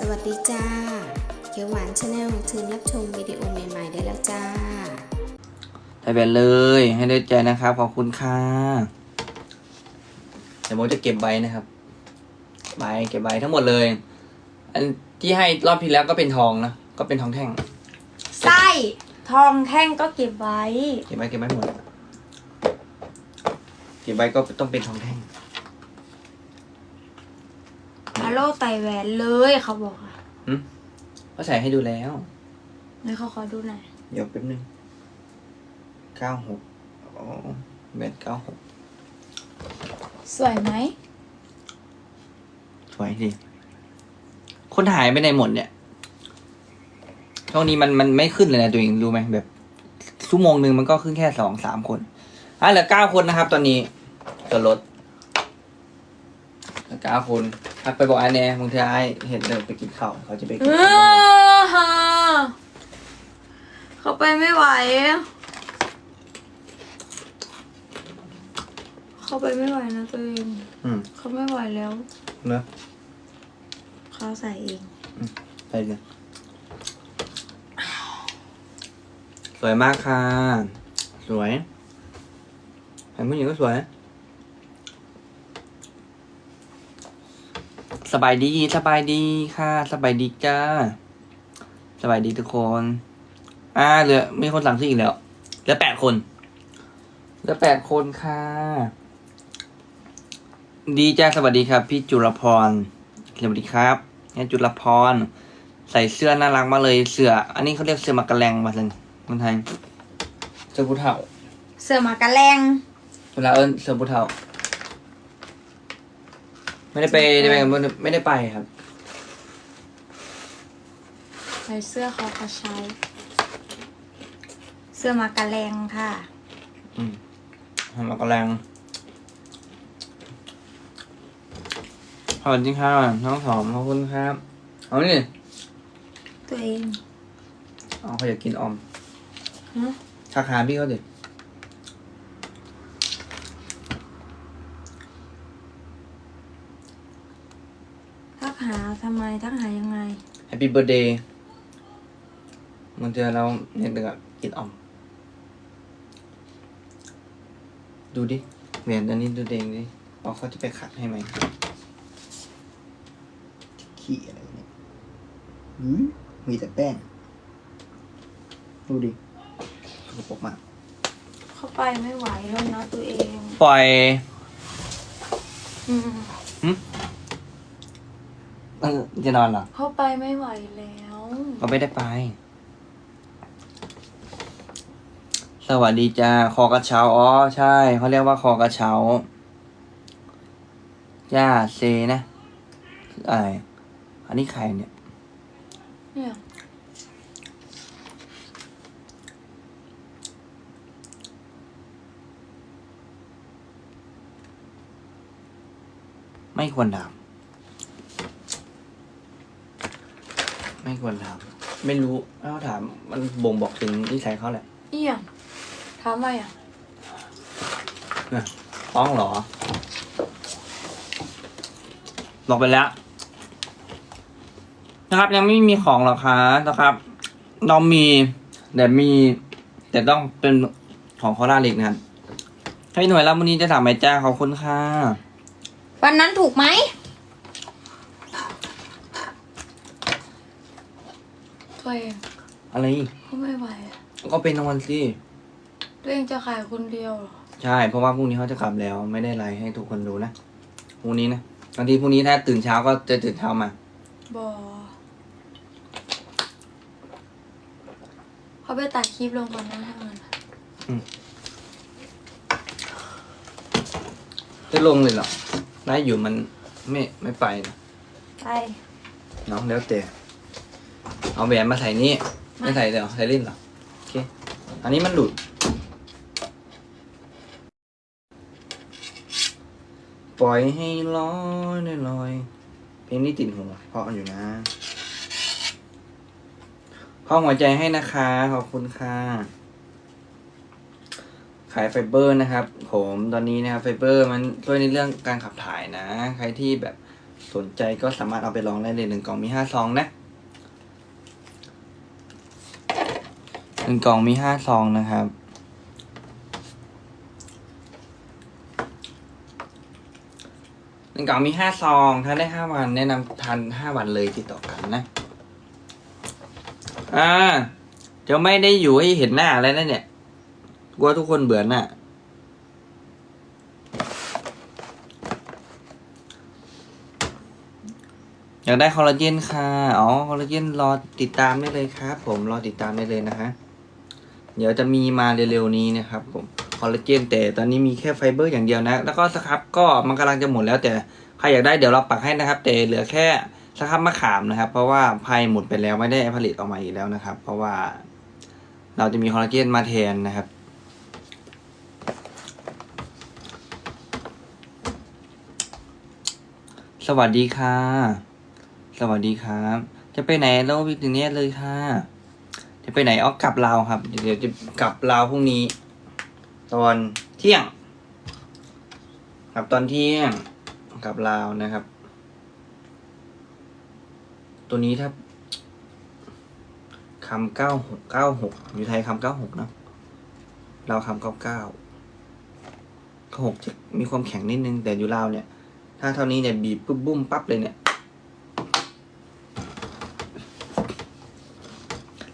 สวัสดีจ้า เขียวหวานชาแนลเชิญรับชมวิดีโอใหม่ ๆ ได้แล้วจ้าใส่แบนเลยให้ได้ใจนะครับ ขอบคุณค่ะเดี๋ยวโมจะเก็บใบนะครับ ใบเก็บใบทั้งหมดเลย อันที่ให้รอบที่แล้วก็เป็นทองนะ ก็เป็นทองแท่ง ไส้ ทองแท่งก็เก็บไว้ เก็บใบเก็บใบหมด เก็บใบก็ต้องเป็นทองแท่ง ฮัล โหลไตแหวนเลยเขาบอกอะก็ใส่ให้ดูแล้วไหนเขาขอดูหน่อยเดี๋ยวแป๊บนึงเก้าหกอ๋อแบนเก้าหกสวยไหมสวยดีคนหายไปในหมดเนี่ยช่วงนี้มันมันไม่ขึ้นเลยนะตัวเองรู้ไหมแบบชั่วโมงหนึ่งมันก็ขึ้นแค่สองสามคนอะเหลือเก้าคนนะครับ ตอนนี้ตัวรถเหลือเก้าคน ทักไปบอกไอ้แน่บางทีไอ้เห็นเดินไปกินข้าวเขาจะไปกินเอข้าวอฮะเขาไปไม่ไหว เขาไปไม่ไหวนะตัวเอง อืมเขาไม่ไหวแล้ว เนอะเขาใส่เอง ไปเลยสวยมากค่ะ สวยเห็นผู้หญิงก็สวย สบายดีสบายดีค่ะ สบายดีจ้า สบายดีทุกคน อ่าเหลือมีคนสั่งซื้ออีกแล้วเหลือแปดคนเหลือแปดคนค่ะ ดีจ้าสวัสดีครับ พี่จุลพรสวัสดีครับเนี่ยจุลพร ใส่เสื้อน่ารักมากเลยเสื้อ อันนี้เขาเรียกเสื้อมักกะแลงมาเลยคนไทยเสื้อผู้เฒ่า เสือหมากระแลงเวลาเอิญเสื้อผู้เฒ่า ไม่ได้ไปไม่ได้ไปไม่ได้ไปครับ ใส่เสื้อเขากระเช้าเสื้อหมากระแลงค่ะ อืมมักกะแลงสวัสดีครับน้องสอมขอบคุณครับ เอานี่ตัวเองเอาเขาอยากกินออม ฮะ ทักหาพี่เขาดิ กหาทำไมทักหายังไงแฮปปี้เบ t ร์ a เดย์มันจะเราเนี่ยเด็กอะกินออม ดูดิเหรียญอันนี้ดูเด้งดิว่าเขาจะไปขัดให้ไหมขี้อะไรวะเนี่ยหืมมีแต่แป้ง ดูดิสกปรกมาก เข้าไปไม่ไหวแล้วนะตัวเอง ปล่อย อืม เออจะนอนเหรอเข้าไปไม่ไหวแล้ว ก็ไม่ได้ไป สวัสดีจ้าคอกระเช้าอ๋อใช่เขาเรียกว่าคอกระเช้าย่าเซนะคืออะไรอันนี้ใครเนี่ย เนี่ยไม่ควรถา ไม่ควรถาม ไม่รู้เอ้าถามมันบ่งบอกถึงนิสัยเขาแหละเอี่ยงถามอะไรอะฟ้องเหรอ บอกไปแล้ว นะครับ ยังไม่มีของหรอกคะนะครับเรามีแต่มี แต่ต้องเป็นของคอร่าเล็กนะครับให้หน่วยรับวันนี้จะถามไหมจ้าขอบคุณค่ะ วันนั้นถูกไหม ตัวเองอะไรเขาไม่ไหวอะก็เป็นนอนสิตัวเองจะขายคนเดียวเหรอใช่ เพราะว่าพรุ่งนี้เขาจะกลับแล้วไม่ได้ไลฟ์ให้ทุกคนดูนะพรุ่งนี้นะบางทีพรุ่งนี้ถ้าตื่นเช้าก็จะตื่นเช้ามาบอเขาไปตัดคลิปลงก่อนนะทางนั้นอะจะลงเลยเหรอไลฟ์อยู่มันไม่ไม่ไปนะไปน้องแล้วแต่ เอาแหวนมาใส่นี่ไม่ใส่เดี๋ยวใส่ลิ้นเหรอโอเคอันนี้มันหลุด ปล่อยให้ลอยลอยลอยเพลงนี้ติดหูเพราะอยู่นะข้อหัวใจให้นะคะขอบคุณค่ะ ขายไฟเบอร์นะครับ ผมตอนนี้นะครับไฟเบอร์มันช่วยในเรื่องการขับถ่ายนะ ใครที่แบบสนใจก็สามารถเอาไปลองได้เลยหนึ่งกล่องมีห้าซองนะ หนึ่งกล่องมีห้าซองนะครับ หนึ่งกล่องมีห้าซองทานได้ห้าวันแนะนำทานห้าวันเลยติดต่อกันนะ อ่าจะไม่ได้อยู่ให้เห็นหน้าแล้วนะเนี่ยกลัวทุกคนเบื่อหน้าอยากได้คอลลาเจนค่ะ อ๋อ คอลลาเจนรอติดตามได้เลยครับ ผม รอติดตามได้เลยนะฮะ เดี๋ยวจะมีมาเร็วๆนี้นะครับผมคอลลาเจนแต่ตอนนี้มีแค่ไฟเบอร์อย่างเดียวนะ แล้วก็สครับก็มันกำลังจะหมดแล้วแต่ใครอยากได้เดี๋ยวเราปักให้นะครับ แต่เหลือแค่สครับมะขามนะครับ เพราะว่าไพายหมดไปแล้วไม่ได้ผลิตออกมาอีกแล้วนะครับ เพราะว่าเราจะมีคอลลาเจนมาแทนนะครับสวัสดีค่ะ สวัสดีครับ จะไปไหนแล้ววิถึงเนี้ยเลยค่ะ ไปไหนอ๋อกลับลาวครับ เดี๋ยวจะกลับลาวพรุ่งนี้ ตอนเที่ยง ครับตอนเที่ยงกลับลาวนะครับ ตัวนี้ถ้าคำเก้าหกเก้าหกอยู่ไทยคำเก้าหกเนะเราวคำเก้าเก้าข้าหกจะมีความแข็งนิดนึงแต่อยู่ลาวเนี่ย ถ้าเท่านี้เนี่ยบีบปุ๊บบุ้มปั๊บเลยเนี่ย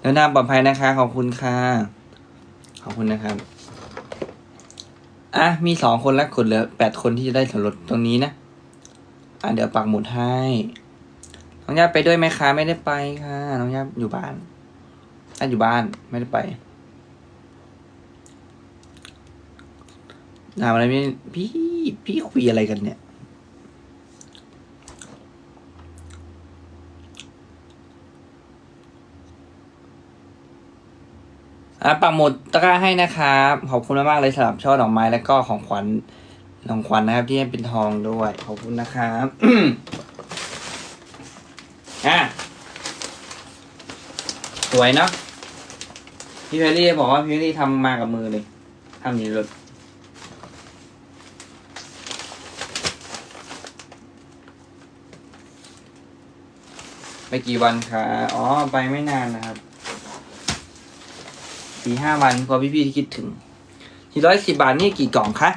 เดินทางปลอดภัยนะคะ ขอบคุณค่ะ ขอบคุณนะครับ อะ มีสองคนแล้วคนเหลือแปดคนที่จะได้ส่วนลดตรงนี้นะ อะ เดี๋ยวปักหมุดให้ น้องย่าไปด้วยไหมคะ ไม่ได้ไปค่ะ น้องย่าอยู่บ้านย่าอยู่บ้าน ไม่ได้ไปถามอะไรไม่พี่ พี่คุยอะไรกันเนี่ย อะปักหมุดตะกร้าให้นะครับขอบคุณมากๆเลยสำหรับช่อดอกไม้แล้วก็ของขวัญของขวัญนะครับ ที่ให้เป็นทองด้วย ขอบคุณนะครับอะสวยเนาะพี่เพรี่บอกว่าพี่เพรี่ทำมากับมือเลยทำอยู่ในรถไปกี่วันคะอ๋อ ไปไม่นานนะครับ สี่ห้าวันกว่าพี่ๆที่คิดถึงสี่ร้อยสิบาทนี่กี่กล่องคะ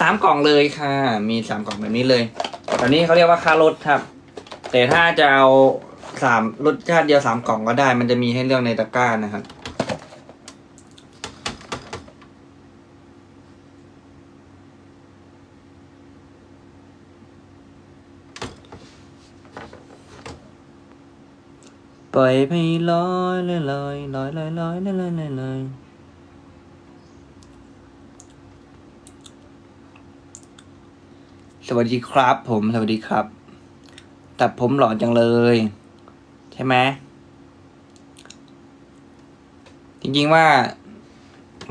สามกล่องเลยค่ะ มีสามกล่องแบบนี้เลย ตอนนี้เขาเรียกว่าค่ารถครับ แต่ถ้าจะเอาสามรสชาติเดียวสามกล่องก็ได้ มันจะมีให้เลือกในตะกร้านะครับ ปล่อยไปลอยลอยลอยลอยลอยลอยลอยลอยลอยลอยสวัสดีครับ ผมสวัสดีครับ ตัดผมหล่อจังเลย ใช่ไหมจริงๆว่า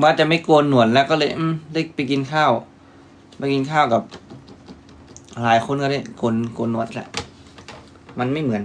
ว่าจะไม่โกนหนวดแล้วก็เลยอืมได้ไปกินข้าวไปกินข้าวกับ หลายคนก็ได้โกนโกนหนวดแหละ มันไม่เหมือน